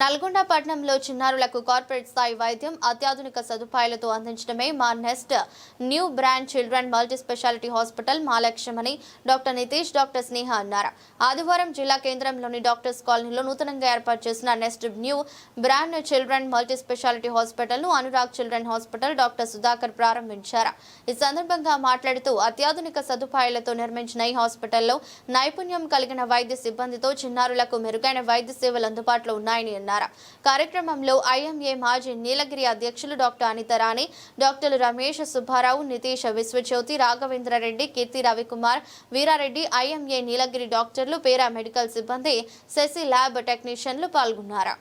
నల్గొండ పట్టణంలో చిన్నారులకు కార్పొరేట్ స్థాయి వైద్యం అత్యాధునిక సదుపాయాలతో అందించడమే మా Nest new brand children multi speciality hospital మా లక్ష్యమని డాక్టర్ నితీష్ డాక్టర్ స్నేహ అన్నారు. ఆదివారం జిల్లా కేంద్రంలోని డాక్టర్స్ కాలనీలో నూతనంగా ఏర్పాటు చేసిన Nest new brand children multi speciality హాస్పిటల్ను Anurag children hospital doctor Sudhakar ప్రారంభించారు. ఈ సందర్భంగా మాట్లాడుతూ అత్యాధునిక సదుపాయాలతో నిర్మించిన ఈ హాస్పిటల్లో నైపుణ్యం కలిగిన వైద్య సిబ్బందితో చిన్నారులకు మెరుగైన వైద్య సేవలు అందుబాటులో ఉన్నాయని పాల్గొన్నారు కార్యక్రమంలో ఐఎంఏ మాజీ నీలగిరి అధ్యక్షులు doctor Anitha Rani doctor Ramesh Subbarao Nitish Vishwajyothi Raghavendra Reddy Keerthi Ravikumar Veera Reddy IMA Nilagiri డాక్టర్లు పేరా మెడికల్ సిబ్బంది సెసి ల్యాబ్ టెక్నీషియన్లు పాల్గొన్నారు.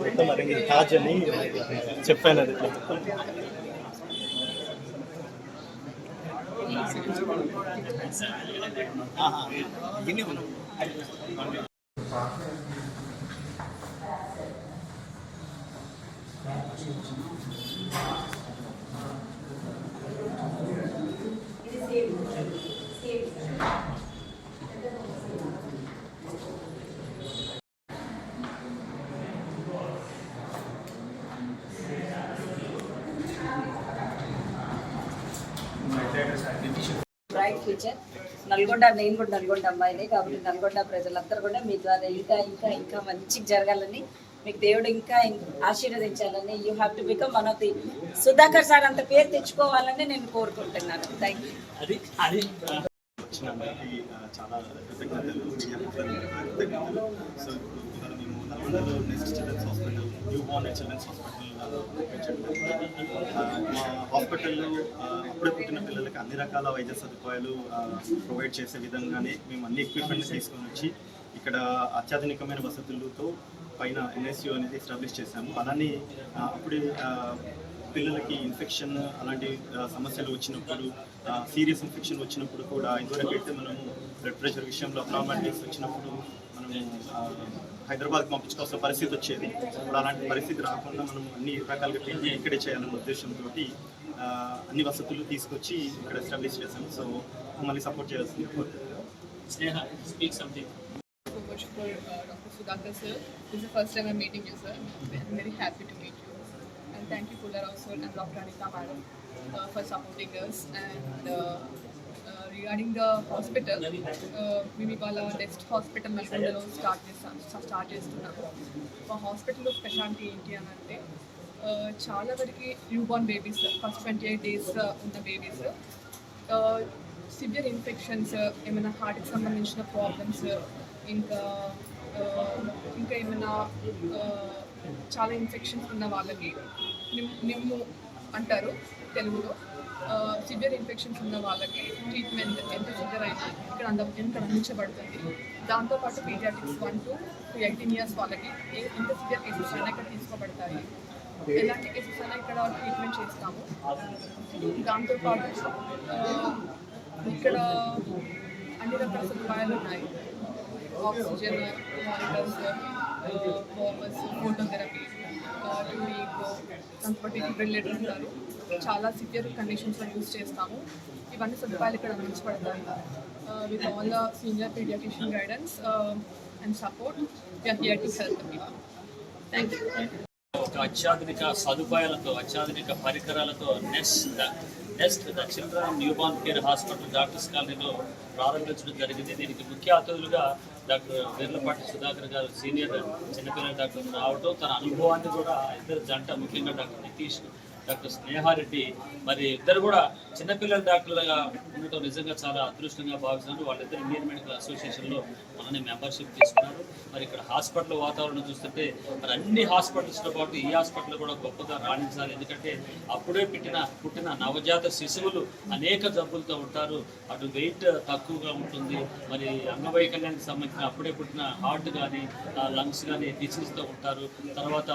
మొత్తం మరి తాజ్ అని చెప్పాను అది Thank you. Bright future Nalgonda నేను కూడా నల్గొండ అమ్మాయినే కాబట్టి నల్గొండ ప్రజలందరూ కూడా మీ ద్వారా ఇంకా ఇంకా ఇంకా మంచిగా జరగాలని మీకు దేవుడు ఇంకా ఆశీర్వదించాలని you have to become one of the Sudhakar sir అంత పేరు తెచ్చుకోవాలని నేను కోరుకుంటున్నాను. థ్యాంక్ యూ చాలా కృతజ్ఞతలు సో ఇప్పుడు ఇవాళ మేము నల్గొండలో next children's hospital new children's hospital మా హాస్పిటల్లో అప్పుడే పుట్టిన పిల్లలకి అన్ని రకాల వైద్య సదుపాయాలు ప్రొవైడ్ చేసే విధంగానే మేము అన్ని ఎక్విప్మెంట్ తీసుకొని వచ్చి ఇక్కడ అత్యాధునికమైన వసతులతో పైన ఎన్ఎస్యూ అనేది ఎస్టాబ్లిష్ చేశాము. అలానే అప్పుడే పిల్లలకి ఇన్ఫెక్షన్ అలాంటి సమస్యలు వచ్చినప్పుడు సీరియస్ ఇన్ఫెక్షన్ వచ్చినప్పుడు కూడా ఇదివరకు అయితే మనము బ్లడ్ ప్రెషర్ విషయంలో అబ్నార్మాలిటీస్ వచ్చినప్పుడు మనము హైదరాబాద్కి పంపించుకోవాల్సిన పరిస్థితి వచ్చేది ఇప్పుడు అలాంటి పరిస్థితి రాకుండా మనం అన్ని రకాలుగా ట్రీట్మెంట్ ఇక్కడే చేయాలన్న ఉద్దేశంతో అన్ని వసతులు తీసుకొచ్చి ఇక్కడ ఎస్టాబ్లిష్ చేశాము సో మమ్మల్ని సపోర్ట్ చేయాల్సింది కోరుతున్నాను Sneha, speak something. so much for uh, Dr. Sudhakar sir. This is the first time I'm meeting you, sir. I'm very happy to meet you. And thank you, Pullarao sir and Dr. Anita madam, uh, for supporting us. And uh, uh, the hospital, uh, మేము ఇవాళ next hospital నల్గొండలో start చేస్తాం start చేస్తున్నాము మా హాస్పిటల్లో speciality ఏంటి అని అంటే uh, చాలా వరకు newborn babies first twenty eight days ఉన్న బేబీస్ సివియర్ ఇన్ఫెక్షన్స్ ఏమైనా హార్ట్కి సంబంధించిన ప్రాబ్లమ్స్ ఇంకా ఆ, ఇంకా ఏమైనా చాలా ఇన్ఫెక్షన్స్ ఉన్న వాళ్ళకి నిమ్ నిమ్ము అంటారు తెలుగులో. సివియర్ ఇన్ఫెక్షన్స్ ఉన్న వాళ్ళకి ట్రీట్మెంట్ ఎంత సివియర్ అయితే ఇక్కడ అంద ఎంత అందించబడుతుంది. దాంతోపాటు paediatrics one to eighteen years వాళ్ళకి ఏ ఎంత సివియర్ కేసెస్ అయినా ఇక్కడ తీసుకోబడతాయి. ఎలాంటి కేసెస్ అయినా ఇక్కడ ట్రీట్మెంట్ చేస్తాము. దాంతోపాటు ఇక్కడ అన్ని రకాల సదుపాయాలు ఉన్నాయి. ఆక్సిజన్ మానిటర్స్ ఫోటోథెరపీ టూఈకో దాంతోపాటు ఫిబ్రిలేటర్ ఉంటారు. చాలా సివియర్ కండిషన్స్లో యూజ్ చేస్తాము. ఇవన్నీ సదుపాయాలు ఇక్కడ అందించబడతాయి with all the senior paediatrician guidance and support here to help thank you ఒక అత్యాధునిక సదుపాయాలతో అత్యాధునిక పరికరాలతో Nest next Nest the children newborn care hospital doctors కాలనీలో ప్రారంభించడం జరిగింది. దీనికి ముఖ్య అతిథులుగా డాక్టర్ వీర్లపాటి సుధాకర్ గారు సీనియర్ చిన్నపిల్లల డాక్టర్ రావడం తన అనుభవాన్ని కూడా ఇద్దరు జంట ముఖ్యంగా డాక్టర్ నితీష్ డాక్టర్ స్నేహారెడ్డి మరి ఇద్దరు కూడా చిన్నపిల్లల డాక్టర్లుగా ఉండటం నిజంగా చాలా అదృష్టంగా భావిస్తున్నారు. వాళ్ళిద్దరు ఇండియన్ మెడికల్ అసోసియేషన్లో మనని మెంబర్షిప్ తీసుకున్నారు. మరి ఇక్కడ హాస్పిటల్ వాతావరణం చూస్తుంటే మరి అన్ని హాస్పిటల్స్తో పాటు ఈ హాస్పిటల్ కూడా గొప్పగా రాణించాలి. ఎందుకంటే అప్పుడే పుట్టిన పుట్టిన నవజాత శిశువులు అనేక జబ్బులతో ఉంటారు. అటు వెయిట్ తక్కువగా ఉంటుంది. మరి అంగవైకల్యానికి సంబంధించిన అప్పుడే పుట్టిన హార్ట్ కానీ లంగ్స్ కానీ డిసీజ్తో ఉంటారు. తర్వాత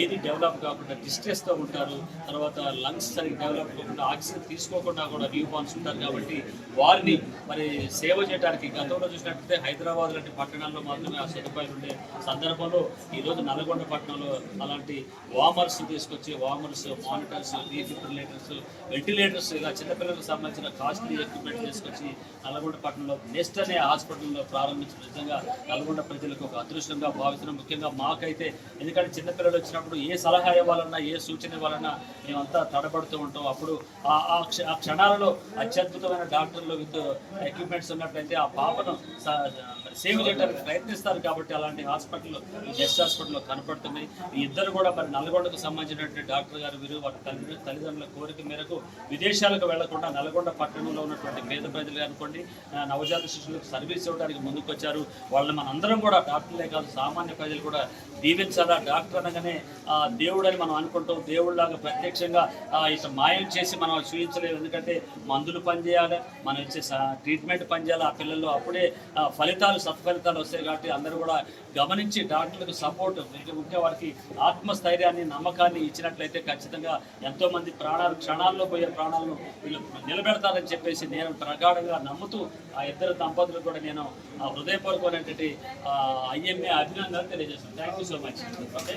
ఏది డెవలప్ కాకుండా డిస్ట్రెస్తో ఉంటారు. తర్వాత తర్వాత లంగ్స్ సరిగ్గా డెవలప్ కాకుండా ఆక్సిజన్ తీసుకోకుండా కూడా న్యూ బాన్స్ ఉంటారు కాబట్టి వారిని మరి సేవ చేయడానికి గతంలో చూసినట్లయితే హైదరాబాద్ లాంటి పట్టణాల్లో మాత్రమే ఆ సదుపాయాలు ఉండే సందర్భంలో ఈరోజు నల్గొండ పట్టణంలో అలాంటి వామర్స్ తీసుకొచ్చి వామర్స్ మానిటర్స్ డీఫిబ్రిలేటర్స్ వెంటిలేటర్స్ ఇలా చిన్నపిల్లలకు సంబంధించిన కాస్ట్లీ ఎక్విప్మెంట్ తీసుకొచ్చి నల్గొండ పట్టణంలో నెస్ట్ అనే హాస్పిటల్లో ప్రారంభించిన నిజంగా నల్గొండ ప్రజలకు ఒక అదృష్టంగా భావిస్తున్నాం. ముఖ్యంగా మాకైతే ఎందుకంటే చిన్నపిల్లలు వచ్చినప్పుడు ఏ సలహా ఇవ్వాలన్నా ఏ సూచన ఇవ్వాలన్నా మేమంతా తడబడుతూ ఉంటాం. అప్పుడు ఆ ఆ క్ష- ఆ క్షణాలలో అత్యద్భుతమైన డాక్టర్లు విత్ ఎక్విప్మెంట్స్ ఉన్నట్లయితే ఆ పాపను సేవ్ చేయడానికి ప్రయత్నిస్తారు కాబట్టి అలాంటి హాస్పిటల్ జస్ట్ హాస్పిటల్లో కనపడుతుంది ఈ ఇద్దరు కూడా మరి నల్గొండకు సంబంధించినటువంటి డాక్టర్ గారు వీరు వారి తల్లి తల్లిదండ్రుల కోరిక మేరకు విదేశాలకు వెళ్ళకుండా నల్గొండ పట్టణంలో ఉన్నటువంటి పేద ప్రజలు అనుకోండి నవజాత శిశువులకు సర్వీస్ ఇవ్వడానికి ముందుకొచ్చారు. వాళ్ళని మన అందరం కూడా డాక్టర్లే కాదు సామాన్య ప్రజలు కూడా దీవించాలా? డాక్టర్ అనగానే ఆ, దేవుడు అని మనం అనుకుంటాం. దేవుడిలాగా ప్రత్యక్షంగా ఇట్లా మాయం చేసి మనం చూపించలేము ఎందుకంటే మందులు పనిచేయాలి మనం ఇచ్చే ట్రీట్మెంట్ పనిచేయాలి. ఆ పిల్లల్లో అప్పుడే ఫలితాలు సత్ఫలితాలు వస్తాయి కాబట్టి అందరూ కూడా గమనించి డాక్టర్లకు సపోర్ట్ ముఖ్య వారికి ఆత్మస్థైర్యాన్ని నమ్మకాన్ని ఇచ్చినట్లయితే ఖచ్చితంగా ఎంతో మంది ప్రాణాలు క్షణాల్లో పోయే ప్రాణాలను వీళ్ళు నిలబెడతారని చెప్పేసి నేను ప్రగాఢంగా నమ్ముతూ ఆ ఇద్దరు దంపతులకు కూడా నేను ఆ హృదయపూర్వకమైనటువంటి ఐఎంఏ అభినందనలు తెలియజేస్తాను thank you so much okay